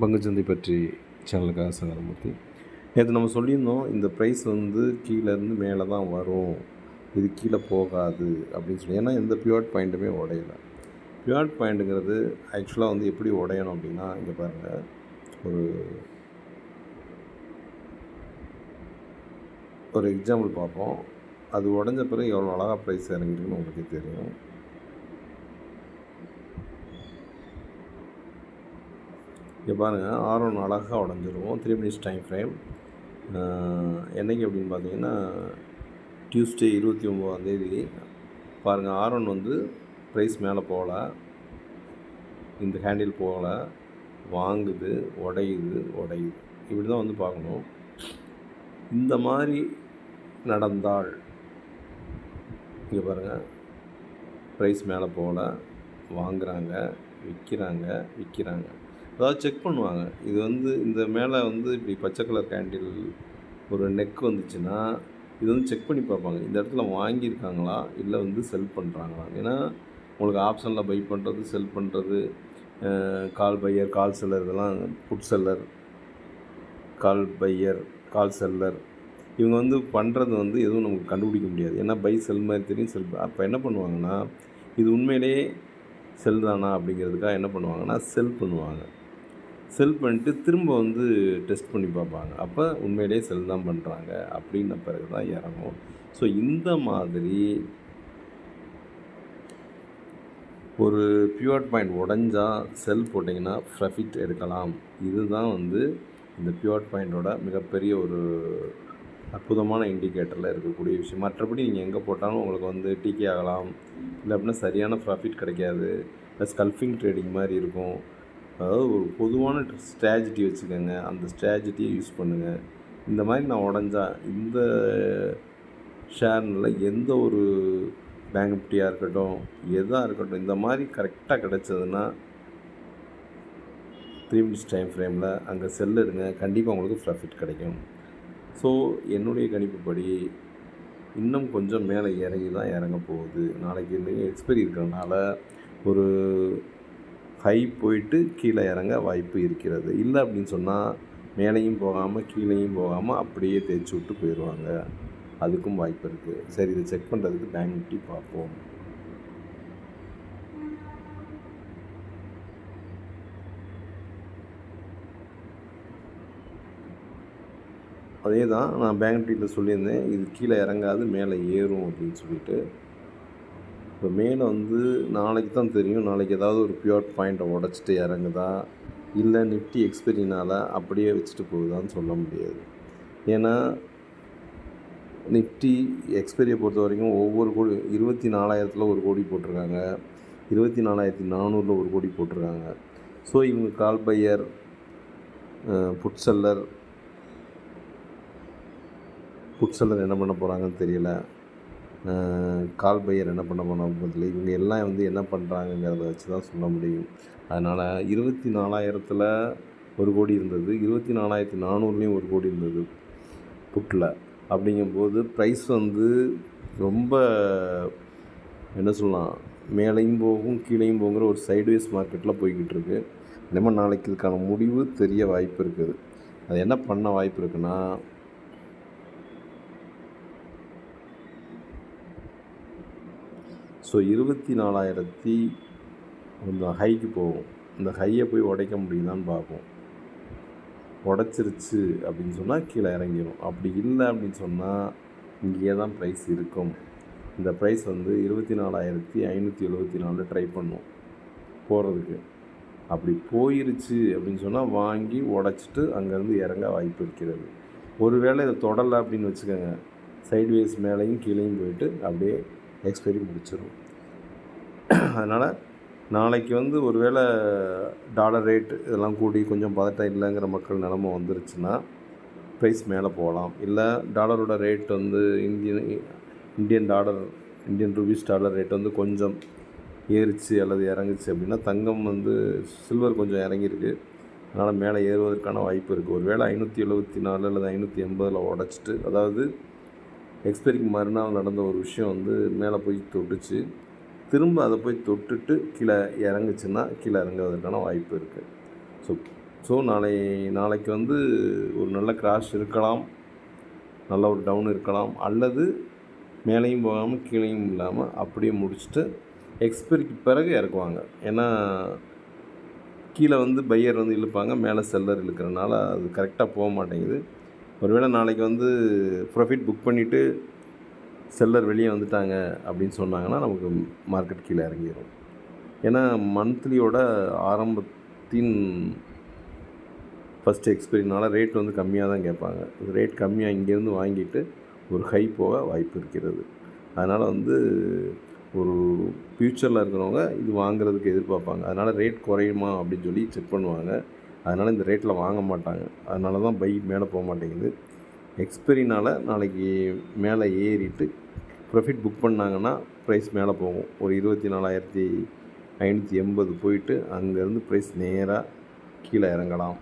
பங்குச்சந்தை பற்றி சேனலுக்காக சங்கரமூர்த்தி நேற்று நம்ம சொல்லியிருந்தோம் இந்த ப்ரைஸ் வந்து கீழேருந்து மேலே தான் வரும். இது கீழே போகாது அப்படின்னு சொல்லி. ஏன்னா எந்த பியூர்ட் பாயிண்ட்டுமே உடையலை. பியூர்ட் பாயிண்ட்டுங்கிறது ஆக்சுவலாக வந்து எப்படி உடையணும் அப்படின்னா இங்கே பாருங்கள் ஒரு ஒரு எக்ஸாம்பிள் பார்ப்போம். அது உடஞ்ச பிறகு எவ்வளோ அழகாக ப்ரைஸ் இறங்கிருக்குன்னு உங்களுக்கே தெரியும். இங்கே பாருங்கள் ஆர் ஒன் அழகாக உடஞ்சிருவோம் த்ரீ மினிட்ஸ் டைம் ஃப்ரேம் என்றைக்கு அப்படின்னு பார்த்தீங்கன்னா டியூஸ்டே இருபத்தி ஒம்போதாந்தேதி பாருங்கள் ஆர் ஒன் வந்து ப்ரைஸ் மேலே போகல. இந்த ஹேண்டில் போகல. வாங்குது உடையுது உடையுது. இப்படி தான் வந்து பார்க்கணும். இந்த மாதிரி நடந்தால் இங்கே பாருங்கள் ப்ரைஸ் மேலே போகல. வாங்குறாங்க விற்கிறாங்க விற்கிறாங்க அதாவது செக் பண்ணுவாங்க. இது வந்து இந்த மேலே வந்து இப்படி பச்சை கலர் கேண்டில் ஒரு நெக் வந்துச்சுன்னா இது வந்து செக் பண்ணி பார்ப்பாங்க. இந்த இடத்துல வாங்கியிருக்காங்களா? இல்லை வந்து செல் பண்ணுறாங்களா ஏன்னா உங்களுக்கு ஆப்ஷனில் பை பண்ணுறது செல் பண்ணுறது கால் பையர் கால் செல்லர் இதெல்லாம் put seller call buyer call seller இவங்க வந்து பண்ணுறது வந்து எதுவும் நமக்கு கண்டுபிடிக்க முடியாது. ஏன்னா பை செல் மாதிரி தெரியும் செல் அப்போ என்ன பண்ணுவாங்கன்னா இது உண்மையிலேயே செல் தானா அப்படிங்கிறதுக்காக என்ன பண்ணுவாங்கன்னா செல் பண்ணுவாங்க. செல் பண்ணிட்டு திரும்ப வந்து டெஸ்ட் பண்ணி பார்ப்பாங்க. அப்போ உண்மையிலேயே செல் தான் பண்ணுறாங்க அப்படின்ன பிறகு தான் இறங்கும். ஸோ இந்த மாதிரி ஒரு பியூர் பாயிண்ட் உடஞ்சா செல் போட்டிங்கன்னா ப்ராஃபிட் எடுக்கலாம். இதுதான் வந்து இந்த பியூர் பாயிண்டோட மிகப்பெரிய ஒரு அற்புதமான இண்டிகேட்டரில் இருக்கக்கூடிய விஷயம். மற்றபடி நீங்கள் எங்கே போட்டாலும் உங்களுக்கு வந்து டீக்கே ஆகலாம். இல்லை அப்படின்னா சரியான ப்ராஃபிட் கிடைக்காது. ஸ்கல்ஃபிங் ட்ரேடிங் மாதிரி இருக்கும். அதாவது ஒரு பொதுவான ஸ்ட்ராட்டஜி வச்சுக்கோங்க. அந்த ஸ்ட்ராட்டஜியை யூஸ் பண்ணுங்கள் இந்த மாதிரி நான் உடஞ்சா இந்த ஷேர்னில் எந்த ஒரு பேங்க் நிஃப்டியாக இருக்கட்டும் எதாக இருக்கட்டும் இந்த மாதிரி கரெக்டாக கிடச்சதுன்னா த்ரீ மினிட்ஸ் டைம் ஃப்ரேமில் அங்கே செல்லுங்க கண்டிப்பாக உங்களுக்கு ப்ராஃபிட் கிடைக்கும். ஸோ என்னுடைய கணிப்புப்படி இன்னும் கொஞ்சம் மேலே இறங்கி தான் இறங்க போகுது. நாளைக்கு எக்ஸ்பைரி இருக்கிறதுனால ஒரு ஹை போயிட்டு கீழே இறங்க வாய்ப்பு இருக்கிறது. இல்லை அப்படின்னு சொன்னால் மேலேயும் போகாமல் கீழேயும் போகாமல் அப்படியே தேய்ச்சி விட்டு போயிடுவாங்க. அதுக்கும் வாய்ப்பு இருக்குது சரி இதை செக் பண்ணுறதுக்கு பேங்க் நிஃப்டி பார்ப்போம். அதே தான் நான் பேங்க் நிஃப்டியில் சொல்லியிருந்தேன். இது கீழே இறங்காது மேலே ஏறும் அப்படின்னு சொல்லிட்டு. இப்போ மேலே வந்து நாளைக்கு தான் தெரியும். நாளைக்கு ஏதாவது ஒரு பியூர் பாயிண்ட்டை உடச்சிட்டு இறங்குதா? இல்லை நிஃப்டி எக்ஸ்பெரினால் அப்படியே வச்சுட்டு போகுதான்னு சொல்ல முடியாது. ஏன்னா நிஃப்டி எக்ஸ்பெரியை பொறுத்த வரைக்கும் ஒவ்வொரு கோடி இருபத்தி நாலாயிரத்தில் ஒரு கோடி போட்டிருக்காங்க. இருபத்தி நாலாயிரத்தி நானூறில் ஒரு கோடி போட்டிருக்காங்க. ஸோ இவங்க call buyer put seller put seller என்ன பண்ண போகிறாங்கன்னு தெரியல. கால்பையர் என்ன பண்ண போனாங்க பதில் இவங்க எல்லாம் வந்து என்ன பண்ணுறாங்கங்கிறத வச்சு தான் சொல்ல முடியும். அதனால் இருபத்தி நாலாயிரத்தில் ஒரு கோடி இருந்தது. இருபத்தி நாலாயிரத்தி நானூறுலேயும் ஒரு கோடி இருந்தது புட்டில் அப்படிங்கும்போது ப்ரைஸ் வந்து ரொம்ப என்ன சொல்லலாம் மேலேயும் போகும் கீழேயும் போகிற ஒரு சைடுவேஸ் மார்க்கெட்டில் போய்கிட்டு இருக்கு. நம்ம நாளைக்கு இதுக்கான முடிவு தெரிய வாய்ப்பு இருக்குது. அது என்ன பண்ண வாய்ப்பு இருக்குன்னா ஸோ இருபத்தி நாலாயிரத்தி கொஞ்சம் ஹைக்கு போகும். இந்த ஹையை போய் உடைக்க முடியுதான்னு பார்ப்போம். உடச்சிருச்சு அப்படின்னு சொன்னால் கீழே இறங்கிடும் அப்படி இல்லை அப்படின்னு சொன்னால் இங்கேயே தான் ப்ரைஸ் இருக்கும். இந்த ப்ரைஸ் வந்து இருபத்தி நாலாயிரத்தி ஐநூற்றி எழுபத்தி நாலு ட்ரை பண்ணும் போகிறதுக்கு அப்படி போயிருச்சு அப்படின்னு சொன்னால் வாங்கி உடச்சிட்டு அங்கேருந்து இறங்க வாய்ப்பு இருக்கிறது. ஒருவேளை இதை தொடலை அப்படின்னு வச்சுக்கோங்க. சைட்வேஸ் மேலேயும் கீழேயும் போயிட்டு அப்படியே எக்ஸ்பைரி முடிச்சிடும் அதனால் நாளைக்கு வந்து ஒரு வேளை டாலர் ரேட் இதெல்லாம் கூடி கொஞ்சம் பதட்டம் இல்லைங்கிற மக்கள் நிலமை வந்துருச்சுன்னா ப்ரைஸ் மேலே போகலாம். இல்லை டாலரோட ரேட் வந்து Indian Indian dollar Indian rupees dollar rate வந்து கொஞ்சம் ஏறிச்சு அல்லது இறங்குச்சு அப்படின்னா தங்கம் வந்து சில்வர் கொஞ்சம் இறங்கியிருக்கு. அதனால் மேலே ஏறுவதற்கான வாய்ப்பு இருக்குது ஒரு வேளை ஐநூற்றி எழுபத்தி நாலு அல்லது ஐநூற்றி எண்பதில் உடச்சிட்டு அதாவது எக்ஸ்பைரிக்கு மறுநாள் நடந்த ஒரு விஷயம் வந்து மேலே போய் தொட்டுச்சு. திரும்ப அதை போய் தொட்டுட்டு கீழே இறங்குச்சுன்னா கீழே இறங்குவதற்கான வாய்ப்பு இருக்குது ஸோ ஸோ நாளை நாளைக்கு வந்து ஒரு நல்ல கிராஷ் இருக்கலாம். நல்ல ஒரு டவுன் இருக்கலாம். அல்லது மேலேயும் போகாமல் கீழேயும் இல்லாமல் அப்படியே முடிச்சுட்டு எக்ஸ்பைரிக்கு பிறகு இறக்குவாங்க. ஏன்னா கீழே வந்து பையர் வந்து இழுப்பாங்க மேலே செல்லர் இழுக்கிறனால அது கரெக்டாக போக மாட்டேங்குது. ஒருவேளை நாளைக்கு வந்து ப்ராஃபிட் புக் பண்ணிவிட்டு செல்லர் வெளியே வந்துட்டாங்க அப்படின்னு சொன்னாங்கன்னா நமக்கு மார்க்கெட் கீழே இறங்கிடும் ஏன்னா மந்த்லியோட ஆரம்பத்தின் ஃபஸ்ட் எக்ஸ்பீரியன்ஸ்னால ரேட் வந்து கம்மியாக தான் கேட்பாங்க. ரேட் கம்மியாக இங்கேருந்து வாங்கிட்டு ஒரு ஹை போக வாய்ப்பு இருக்கிறது. அதனால் வந்து ஒரு ஃப்யூச்சரில் இருக்கிறவங்க இது வாங்குறதுக்கு எதிர்பார்ப்பாங்க. அதனால் ரேட் குறையுமா அப்படின்னு சொல்லி செக் பண்ணுவாங்க. அதனால் இந்த ரேட்டில் வாங்க மாட்டாங்க. அதனால தான் பை மேலே போக மாட்டேங்குது. எக்ஸ்பெரினால் நாளைக்கு மேலே ஏறிட்டு ப்ராஃபிட் புக் பண்ணாங்கன்னா ப்ரைஸ் மேலே போகும். ஒரு இருபத்தி நாலாயிரத்தி ஐநூற்றி எண்பது போயிட்டு அங்கேருந்து ப்ரைஸ் நேராக கீழே இறங்கலாம்.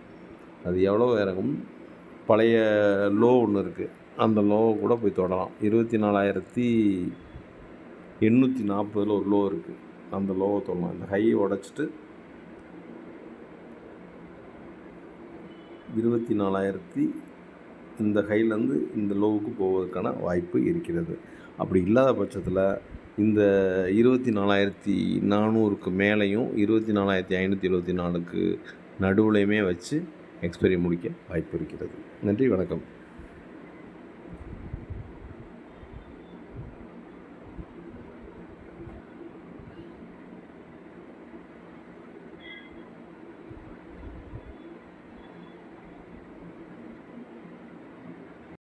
அது எவ்வளோ இறங்கும்? பழைய லோ ஒன்று இருக்குது அந்த லோவை கூட போய் தொடலாம். இருபத்தி நாலாயிரத்தி எண்ணூற்றி நாற்பதில் ஒரு லோ இருக்குது அந்த லோவை தொடலாம். இந்த ஹையை உடச்சிட்டு இருபத்தி நாலாயிரத்தி இந்த ஹைலேருந்து இந்த லோவுக்கு போவதற்கான வாய்ப்பு இருக்கிறது. அப்படி இல்லாத பட்சத்தில் இந்த இருபத்தி நாலாயிரத்தி நானூறுக்கு மேலேயும் இருபத்தி நாலாயிரத்தி ஐநூற்றி எழுபத்தி நாலுக்கு நடுவுலையுமே வச்சு எக்ஸ்பைரி முடிக்க வாய்ப்பு இருக்கிறது. நன்றி வணக்கம்.